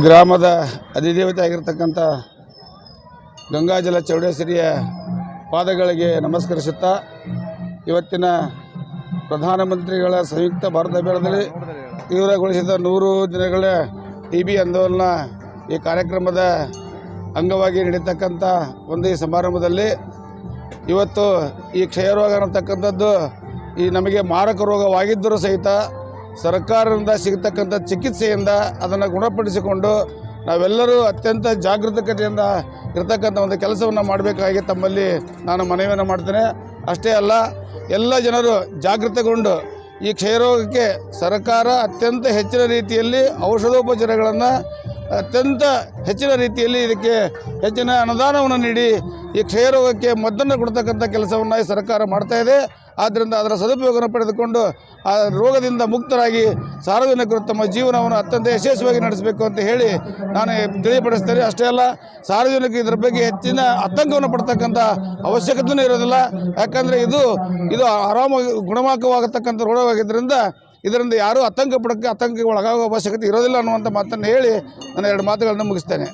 ಗ್ರಾಮದ ಅಧಿದೇವತೆ ಆಗಿರ್ತಕ್ಕಂಥ ಗಂಗಾಜಲ ಚೌಡೇಶ್ವರಿಯ ಪಾದಗಳಿಗೆ ನಮಸ್ಕರಿಸುತ್ತಾ ಇವತ್ತಿನ ಪ್ರಧಾನಮಂತ್ರಿಗಳ ಸಂಯುಕ್ತ ಭಾರತ ಅಭಿಯಾನದಲ್ಲಿ ತೀವ್ರಗೊಳಿಸಿದ ನೂರು ದಿನಗಳ ಟಿ ಬಿ ಆಂದೋಲನ ಈ ಕಾರ್ಯಕ್ರಮದ ಅಂಗವಾಗಿ ನಡೀತಕ್ಕಂಥ ಒಂದು ಈ ಸಮಾರಂಭದಲ್ಲಿ ಇವತ್ತು ಈ ಕ್ಷಯರೋಗ ಅನ್ನತಕ್ಕಂಥದ್ದು ಈ ನಮಗೆ ಮಾರಕ ರೋಗವಾಗಿದ್ದರೂ ಸಹಿತ ಸರ್ಕಾರದಿಂದ ಸಿಗತಕ್ಕಂಥ ಚಿಕಿತ್ಸೆಯಿಂದ ಅದನ್ನು ಗುಣಪಡಿಸಿಕೊಂಡು ನಾವೆಲ್ಲರೂ ಅತ್ಯಂತ ಜಾಗೃತಕತೆಯಿಂದ ಇರತಕ್ಕಂಥ ಒಂದು ಕೆಲಸವನ್ನು ಮಾಡಬೇಕಾಗಿ ತಮ್ಮಲ್ಲಿ ನಾನು ಮನವಿಯನ್ನು ಮಾಡ್ತೇನೆ. ಅಷ್ಟೇ ಅಲ್ಲ, ಎಲ್ಲ ಜನರು ಜಾಗೃತಗೊಂಡು ಈ ಕ್ಷಯರೋಗಕ್ಕೆ ಸರ್ಕಾರ ಅತ್ಯಂತ ಹೆಚ್ಚಿನ ರೀತಿಯಲ್ಲಿ ಔಷಧೋಪಚಾರಗಳನ್ನು ಅತ್ಯಂತ ಹೆಚ್ಚಿನ ರೀತಿಯಲ್ಲಿ ಇದಕ್ಕೆ ಹೆಚ್ಚಿನ ಅನುದಾನವನ್ನು ನೀಡಿ ಈ ಕ್ಷಯರೋಗಕ್ಕೆ ಮದ್ದನ್ನು ಕೊಡ್ತಕ್ಕಂಥ ಕೆಲಸವನ್ನು ಸರ್ಕಾರ ಮಾಡ್ತಾಯಿದೆ ಆದ್ದರಿಂದ ಅದರ ಸದುಪಯೋಗವನ್ನು ಪಡೆದುಕೊಂಡು ಆ ರೋಗದಿಂದ ಮುಕ್ತರಾಗಿ ಸಾರ್ವಜನಿಕರು ತಮ್ಮ ಜೀವನವನ್ನು ಅತ್ಯಂತ ಯಶಸ್ವಿಯಾಗಿ ನಡೆಸಬೇಕು ಅಂತ ಹೇಳಿ ನಾನು ತಿಳಿಯಪಡಿಸ್ತೇನೆ. ಅಷ್ಟೇ ಅಲ್ಲ ಸಾರ್ವಜನಿಕ ಇದರ ಬಗ್ಗೆ ಹೆಚ್ಚಿನ ಆತಂಕವನ್ನು ಪಡ್ತಕ್ಕಂಥ ಅವಶ್ಯಕತೆಯೂ ಇರೋದಿಲ್ಲ. ಯಾಕಂದರೆ ಇದು ಇದು ಆರಾಮಾಗಿ ಗುಣಮುಖವಾಗತಕ್ಕಂಥ ರೋಗವಾಗಿದ್ದರಿಂದ ಇದರಿಂದ ಯಾರೂ ಆತಂಕ ಪಡಕ್ಕೆ, ಆತಂಕಕ್ಕೆ ಒಳಗಾಗುವ ಅವಶ್ಯಕತೆ ಇರೋದಿಲ್ಲ ಅನ್ನುವಂಥ ಮಾತನ್ನು ಹೇಳಿ ನಾನು ಎರಡು ಮಾತುಗಳನ್ನು ಮುಗಿಸ್ತೇನೆ.